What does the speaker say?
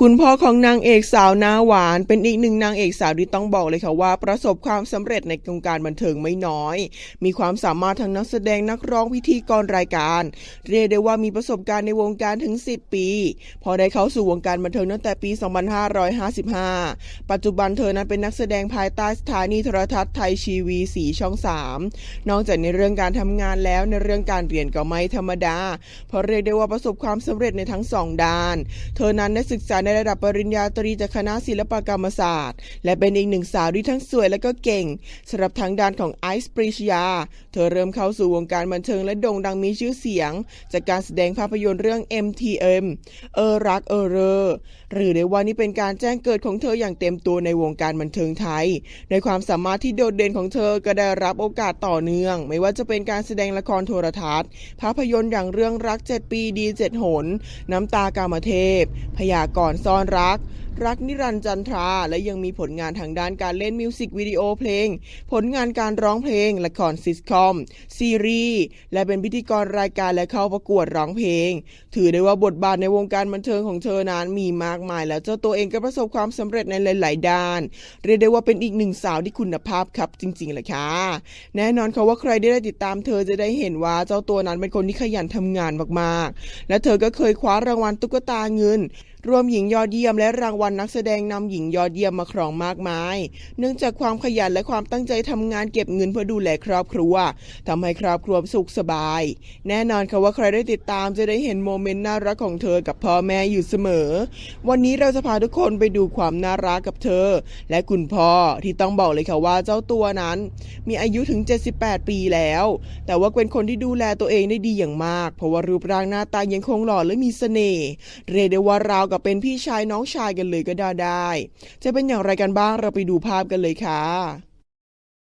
คุณพ่อของนางเอกสาวหน้าหวาน เป็นอีกหนึ่งนางเอกสาวที่ต้องบอกเลยค่ะว่า ประสบความสำเร็จในวงการบันเทิงไม่น้อย มีความสามารถทางนักแสดงนักร้องพิธีกรรายการ เรียกได้ว่ามีประสบการณ์ในวงการถึง 10 ปี พอได้เข้าสู่วงการบันเทิงตั้งแต่ปี 2555 ปัจจุบันเธอนั้นเป็นนักแสดงภายใต้สถานีโทรทัศน์ไทยชีวีสีช่อง 3 นอกจากในเรื่องการทำงานแล้วในเรื่องการเรียนก็ไม่ธรรมดาเพราะเรียกได้ว่าประสบความสำเร็จในทั้งสองด้าน เธอนั้นได้ศึกษาในระดับปริญญาตรีจากคณะศิลปกรรมศาสตร์ และเป็นอีกหนึ่งสาวที่ทั้งสวยและก็เก่งสำหรับทางด้านของไอซ์ปริชยา เธอเริ่มเข้าสู่วงการบันเทิงและโด่งดังมีชื่อเสียง จากการแสดงภาพยนตร์เรื่อง MTM เออรักเออเรอหรือได้ว่านี่เป็นการแจ้งเกิดของเธออย่างเต็มตัวในวงการบันเทิงไทย ในความสามารถที่โดดเด่นของเธอก็ได้รับโอกาสต่อเนื่อง ไม่ว่าจะเป็นการแสดงละครโทรทัศน์ ภาพยนตร์อย่างเรื่องรัก 7 ปีดี 7 หน น้ำตากามเทพ พยากรซ่อนรัก รักนิรันจันทรา และยังมีผลงานทางด้านการเล่นมิวสิกวิดีโอเพลง ผลงานการร้องเพลง ละครซิสคอม ซีรีส์ และเป็นพิธีกรรายการและเข้าประกวดร้องเพลง ถือได้ว่าบทบาทในวงการบันเทิงของเธอนั้นมีมากมาย แล้วเจ้าตัวเองก็ประสบความสำเร็จในหลาย ๆ ด้าน เรียกได้ว่าเป็นอีกหนึ่งสาวที่คุณภาพครับจริงๆเลยค่ะ แน่นอนค่ะว่าใครได้ติดตามเธอจะได้เห็นว่าเจ้าตัวนั้นเป็นคนที่ขยันทำงานมากๆ และเธอก็เคยคว้ารางวัลตุ๊กตาเงินรวมหญิงยอดเยี่ยมและรางวัลนักแสดงนำหญิงยอดเยี่ยมมาครองมากมาย เนื่องจากความขยันและความตั้งใจทำงานเก็บเงินเพื่อดูแลครอบครัวทำให้ครอบครัวสุขสบาย แน่นอนค่ะว่าใครได้ติดตามจะได้เห็นโมเมนต์น่ารักของเธอกับพ่อแม่อยู่เสมอ วันนี้เราจะพาทุกคนไปดูความน่ารักกับเธอ และคุณพ่อที่ต้องบอกเลยค่ะว่าเจ้าตัวนั้น มีอายุถึง 78 ปีแล้ว แต่ว่าเป็นคนที่ดูแลตัวเองได้ดีอย่างมาก เพราะว่ารูปร่างหน้าตายังคงหล่อและมีเสน่ห์เรียกได้ว่าราวกับเป็นพี่ชายน้องชายกันเลยก็ได้ได้ จะเป็นอย่างไรกันบ้างเราไปดูภาพกันเลยค่ะ